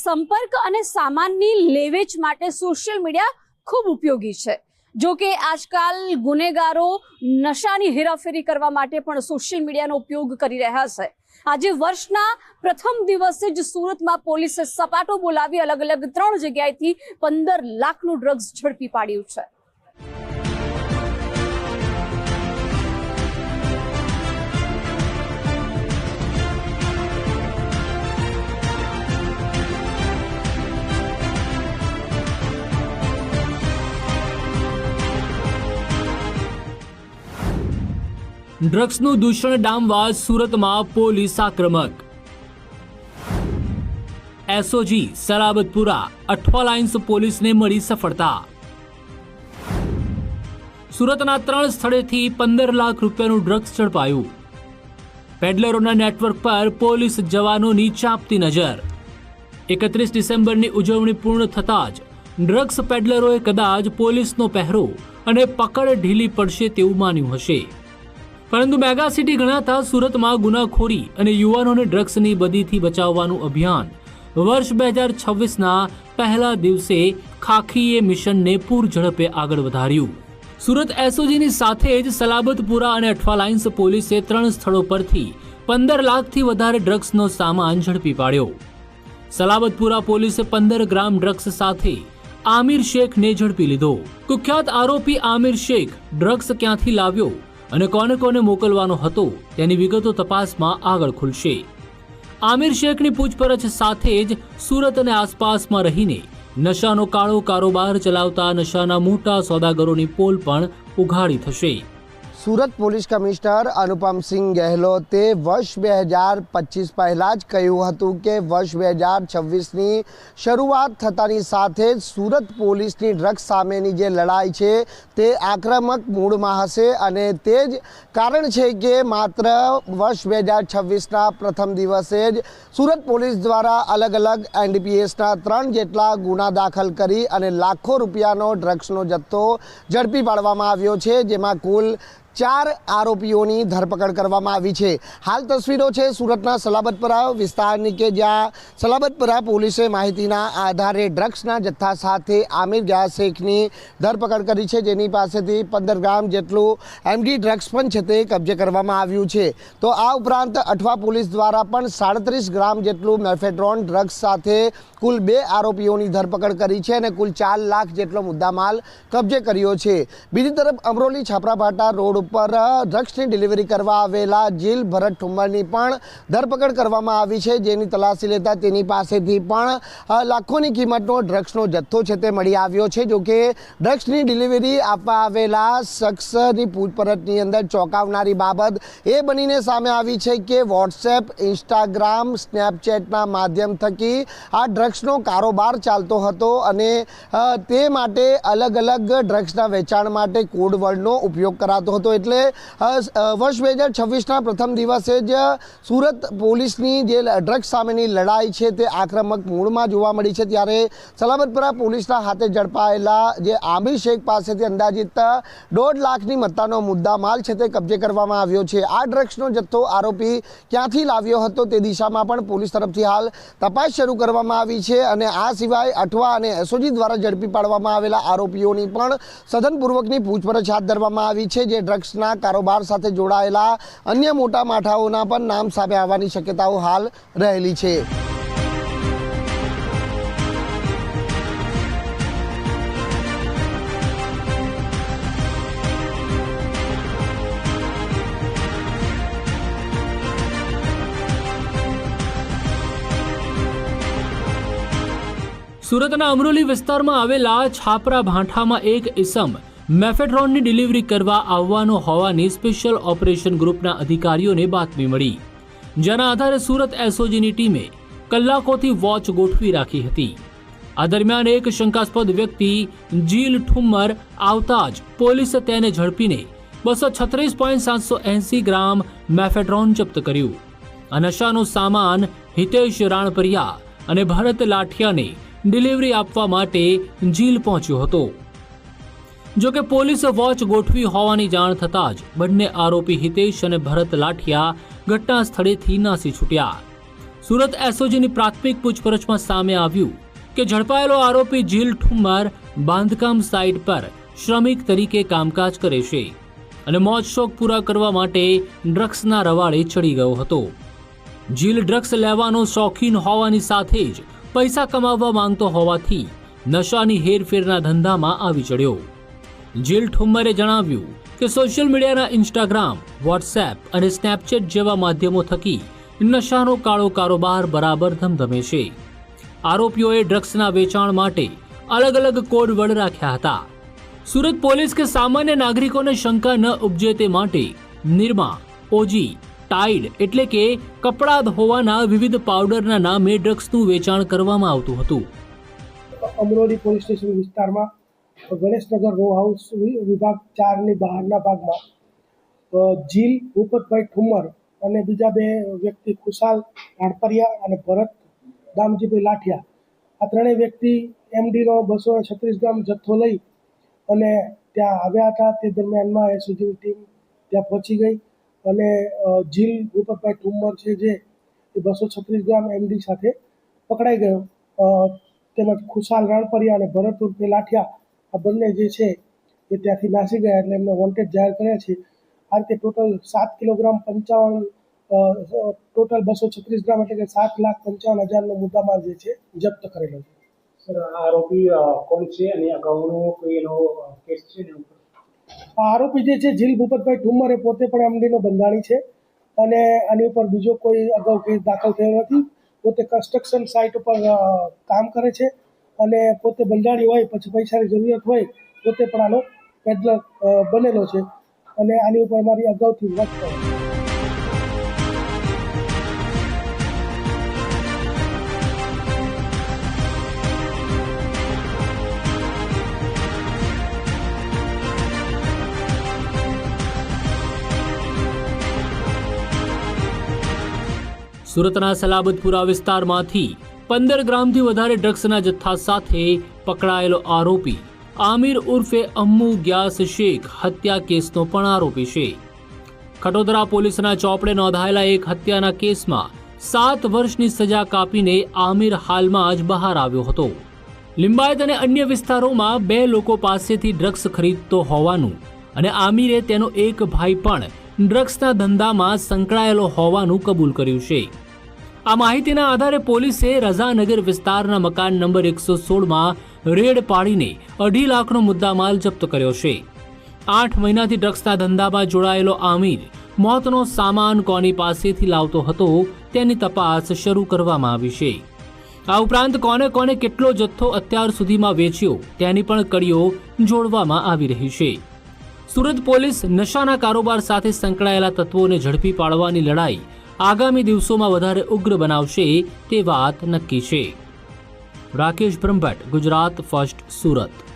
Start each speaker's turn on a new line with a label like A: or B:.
A: સંપર્ક અને સામાનની લેવેચ માટે સોશિયલ મીડિયા ખૂબ ઉપયોગી છે. જો કે આજકાલ ગુનેગારો નશાની હેરાફેરી કરવા માટે પણ સોશિયલ મીડિયાનો ઉપયોગ કરી રહ્યા છે. આજે વર્ષના પ્રથમ દિવસે જ સુરતમાં પોલીસે સપાટો બોલાવી અલગ અલગ ત્રણ જગ્યાએથી પંદર લાખનું ડ્રગ્સ ઝડપી પાડ્યું છે.
B: ડ્રગ્સનું દૂષણ ડામવા સુરતમાં પોલીસ આક્રમક. એસઓજી સલાબતપુરા અઠવા લાઇન્સ પોલીસને મળી સફળતા. સુરતના ત્રણ સ્થળેથી પંદર લાખ રૂપિયાનું ડ્રગ્સ ઝડપાયું. પેડલરોના નેટવર્ક પર પોલીસ જવાનોની ચાંપતી નજર. એકત્રીસ ડિસેમ્બરની ઉજવણી પૂર્ણ થતાં જ ડ્રગ્સ પેડલરોએ કદાચ પોલીસનો પહેરો અને પકડ ઢીલી પડશે તેવું માન્યું હશે. પરંતુ મેગા સિટી ગણાતા સુરતમાં ગુનાખોરી અને યુવાનોને ડ્રગ્સની બદીથી બચાવવાનું અભિયાન. વર્ષ બે હજાર છવ્વીસના પહેલા દિવસે ખાખીએ મિશનને પૂર ઝડપે આગળ વધાર્યું. સુરત એસઓજીની સાથે જ સલાબતપુરા અને અઠવાલાઇન્સ પોલીસે ત્રણ સ્થળો પરથી પંદર લાખથી વધારે ડ્રગ્સનો સામાન ઝડપી પાડ્યો. સલાબતપુરા પોલીસે પંદર ગ્રામ ડ્રગ્સ સાથે આમિર શેખને ઝડપી લીધો. કુખ્યાત આરોપી આમિર શેખ ડ્રગ્સ ક્યાંથી લાવ્યો? અને કોને કોને મોકલવાનો હતો તેની વિગતો તપાસમાં આગળ ખુલશે. આમિર શેખની પૂછપરછ સાથે જ સુરત અને આસપાસમાં રહીને નશાનો કાળો કારોબાર ચલાવતા નશાના મોટા સોદાગરોની પોલ પણ ઉઘાડી થશે.
C: સુરત પોલીસ કમિશનર અનુપમસિંહ ગેહલોતે વર્ષ બે હજાર પચીસ પહેલાં જ કહ્યું હતું કે વર્ષ બે હજાર છવ્વીસની શરૂઆત થતાની સાથે જ સુરત પોલીસની ડ્રગ્સ સામેની જે લડાઈ છે તે આક્રમક મૂળમાં હશે અને તે જ કારણ છે કે માત્ર વર્ષ બે હજાર છવ્વીસના પ્રથમ દિવસે જ સુરત પોલીસ દ્વારા અલગ અલગ એનડીપીએસના ત્રણ જેટલા ગુના દાખલ કરી અને લાખો રૂપિયાનો ડ્રગ્સનો જથ્થો ઝડપી પાડવામાં આવ્યો છે, જેમાં કુલ ચાર આરોપીઓની ધરપકડ કરવામાં આવી છે. હાલ તસવીરો છે સુરતના સલાબતપરા વિસ્તારની કે જ્યાં સલાબતપરા પોલીસે માહિતીના આધારે ડ્રગ્સના જથ્થા સાથે આમિર ગયા શેખની ધરપકડ કરી છે. જેની પાસેથી પંદર ગ્રામ જેટલું એમડી ડ્રગ્સ પણ છે તે કબજે કરવામાં આવ્યું છે. તો આ ઉપરાંત અઠવા પોલીસ દ્વારા પણ સાડત્રીસ ગ્રામ જેટલું મેફેડ્રોન ડ્રગ્સ સાથે કુલ બે આરોપીઓની ધરપકડ કરી છે અને કુલ ચાર લાખ જેટલો મુદ્દામાલ કબજે કર્યો છે. બીજી તરફ અમરોલી છાપરાભાટા રોડ ઉપર ડ્રગ્સની ડિલિવરી કરવા આવેલા જીલ ભરત ઠુંબરની પણ ધરપકડ કરવામાં આવી છે. જેની તલાશી લેતા તેની પાસેથી પણ લાખોની કિંમતનો ડ્રગ્સનો જથ્થો છે તે મળી આવ્યો છે. જોકે ડ્રગ્સની ડિલિવરી આપવા આવેલા શખ્સની પૂછપરછની અંદર ચોંકાવનારી બાબત એ બનીને સામે આવી છે કે વોટ્સએપ, ઇન્સ્ટાગ્રામ, સ્નેપચેટના માધ્યમ થકી આ ડ્રગ્સનો કારોબાર ચાલતો હતો અને તે માટે અલગ અલગ ડ્રગ્સના વેચાણ માટે કોડ વર્ડનો ઉપયોગ કરાતો હતો. એટલે વર્ષ બે હજાર છવ્વીસના પ્રથમ દિવસે જ સુરત પોલીસની જે ડ્રગ્સ સામેની લડાઈ છે તે આક્રમક મૂળમાં જોવા મળી છે. ત્યારે સલામતપુરા પોલીસના હાથે ઝડપાયેલા જે આમિર શેખ પાસેથી અંદાજિત દોઢ લાખની મત્તાનો મુદ્દા માલ છે તે કબજે કરવામાં આવ્યો છે. આ ડ્રગ્સનો જથ્થો આરોપી ક્યાંથી લાવ્યો હતો તે દિશામાં પણ પોલીસ તરફથી હાલ તપાસ શરૂ કરવામાં આવી છે અને આ સિવાય અઠવા અને એસઓજી દ્વારા ઝડપી પાડવામાં આવેલા આરોપીઓની પણ સઘનપૂર્વકની પૂછપરછ હાથ ધરવામાં આવી છે, જે ડ્રગ્સના કારોબાર સાથે જોડાયેલા અન્ય મોટા માઠાઓના પણ નામ સામે આવવાની શક્યતાઓ હાલ રહેલી છે.
B: સુરતના અમરોલી વિસ્તારમાં આવેલા છાપરા ભાંઠામાં એક ઇસમ મેફેડ્રોનની ડિલિવરી કરવા આવવાનો હોવાની સ્પેશિયલ ઓપરેશન ગ્રુપના અધિકારીઓને બાતમી મળી. જેના આધારે સુરત એસઓજીની ટીમે કલાકોથી વોચ ગોઠવી રાખી હતી. આ દરમિયાન એક શંકાસ્પદ વ્યક્તિ જીલ ઠુમ્મર આવતા જ પોલીસે તેને ઝડપીને બસો છત્રીસ પોઈન્ટ સાતસો એંસી ગ્રામ મેફેડ્રોન જપ્ત કર્યું. આ નશાનો સામાન હિતેશ રાણપરિયા અને ભરત લાઠિયાને ડિલિવરી આપવા માટે જીલ પહોંચ્યો હતો. જો કે પોલીસે વોચ ગોઠવી હોવાની જાણ થતાં જ બંને આરોપી હિતેશ અને ભરત લાઠિયા ઘટના સ્થળેથી નાસી છૂટ્યા. સુરત એસઓજીની પ્રાથમિક પૂછપરછમાં સામે આવ્યું કે ઝડપાયેલો આરોપી જીલ ઠુમ્મર બાંધકામ સાઇટ પર શ્રમિક તરીકે કામકાજ કરે છે અને મોજ શોખ પૂરા કરવા માટે ડ્રગ્સના રવાડે ચડી ગયો હતો. જીલ ડ્રગ્સ લેવાનો શોખીન હોવાની સાથે જ પૈસા કમાવવા માંગતો હોવાથી નશાની હેરફેરના ધંધામાં આવી ચડ્યો. જીલ ઠુમ્મરે જણાવ્યું કે સોશિયલ મીડિયાના ઇન્સ્ટાગ્રામ, વોટ્સએપ અને સ્નેપચેટ જેવા માધ્યમો થકી નશાનો કાળો કારોબાર બરાબર ધમધમે છે. આરોપીઓએ ડ્રગ્સના વેચાણ માટે અલગ અલગ કોડ વડ રાખ્યા હતા. સુરત પોલીસ કે સામાન્ય નાગરિકોને શંકા ન ઉપજે તે માટે નિરમા, ઓજી ટાઈડ એટલે કે કપડાં ધોવાના વિવિધ પાવડરના નામે ડ્રગ્સનું વેચાણ કરવામાં આવતું હતું.
D: અમરોલી પોલીસ સ્ટેશન વિસ્તારમાં ગણેશનગર રો હાઉસ વિભાગ ચારની બહારના ભાગમાં જીલ, ભૂપતભાઈ ઠુમ્મર અને બીજા બે વ્યક્તિ ખુશાલ, રાણપરિયા અને ભરત દામજીભાઈ લાઠિયા. આ ત્રણેય વ્યક્તિ એમડીનો બસો છત્રીસ ગ્રામ જથ્થો લઈ અને ત્યાં આવ્યા હતા. તે દરમિયાનમાં એસઓજીની ટીમ ત્યાં પહોંચી ગઈ. અને જીલ ભૂપતભાઈ ઠુમ્મર છે જે બસો છત્રીસ ગ્રામ એમડી સાથે પકડાઈ ગયો. તેમજ ખુશાલ રણપરિયા અને ભરત ઉર્ફે લાઠિયા આ બંને જે છે એ ત્યાંથી નાસી ગયા એટલે એમને વોન્ટેડ જાહેર કર્યા છે. આ રીતે ટોટલ સાત કિલોગ્રામ પંચાવન ટોટલ બસો છત્રીસ ગ્રામ એટલે કે સાત લાખ પંચાવન હજારનો મુદ્દામાલ જે છે જપ્ત કરેલો છે.
E: આરોપી કોણ છે? અને અગાઉનો કોઈ એનો કેસ છે ને
D: આરોપી જે છે, જીલ ભૂપતભાઈ ઠુમ્મર પોતે પણ એમડીનો બંધાણી છે અને આની ઉપર બીજો કોઈ અગાઉ કેસ દાખલ થયો નથી. પોતે કન્સ્ટ્રક્શન સાઇટ ઉપર કામ કરે છે અને પોતે બંધાણી હોય, પછી પૈસાની જરૂરિયાત હોય, પોતે પણ આનો પેડલર બનેલો છે. અને આની ઉપર મારી અગાઉથી વર્ક
B: સુરતના સલાબતપુરા વિસ્તારમાંથી પંદર ગ્રામથી વધારે ડ્રગ્સના જથ્થા સાથે પકડાયેલો આરોપી આમિર ઉર્ફે અમ્મુ ગ્યાસ શેખ હત્યા કેસનો પણ આરોપી છે. ખટોદરા પોલીસના ચોપડે નોંધાયેલા એક હત્યાના કેસમાં સાત વર્ષની સજા કાપીને આમિર હાલમાં જ બહાર આવ્યો હતો. લિંબાયત અને અન્ય વિસ્તારોમાં બે લોકો પાસેથી ડ્રગ્સ ખરીદતો હોવાનું અને આમિરે તેનો એક ભાઈ પણ ડ્રગ્સના ધંધામાં સંકળાયેલો હોવાનું કબૂલ કર્યું છે. આ માહિતીના આધારે પોલીસે રઝાનગર વિસ્તારના મકાન નંબર એકસો સોળમાં રેડ પાડીને અઢી લાખનો મુદ્દામાલ જપ્ત કર્યો છે. આઠ મહિનાથી ડ્રગ્સના ધંધામાં જોડાયેલો આમિર મોતનો સામાન કોની પાસેથી લાવતો હતો તેની તપાસ શરૂ કરવામાં આવી છે. આ ઉપરાંત કોને કોને કેટલો જથ્થો અત્યાર સુધીમાં વેચ્યો તેની પણ કડીઓ જોડવામાં આવી રહી છે. સુરત પોલીસ નશાના કારોબાર સાથે સંકળાયેલા તત્વોને ઝડપી પાડવાની લડાઈ આગામી દિવસોમાં વધારે ઉગ્ર બનાવશે તે વાત નક્કી છે. રાકેશ બ્રહ્મભટ્ટ, ગુજરાત ફર્સ્ટ સુરત.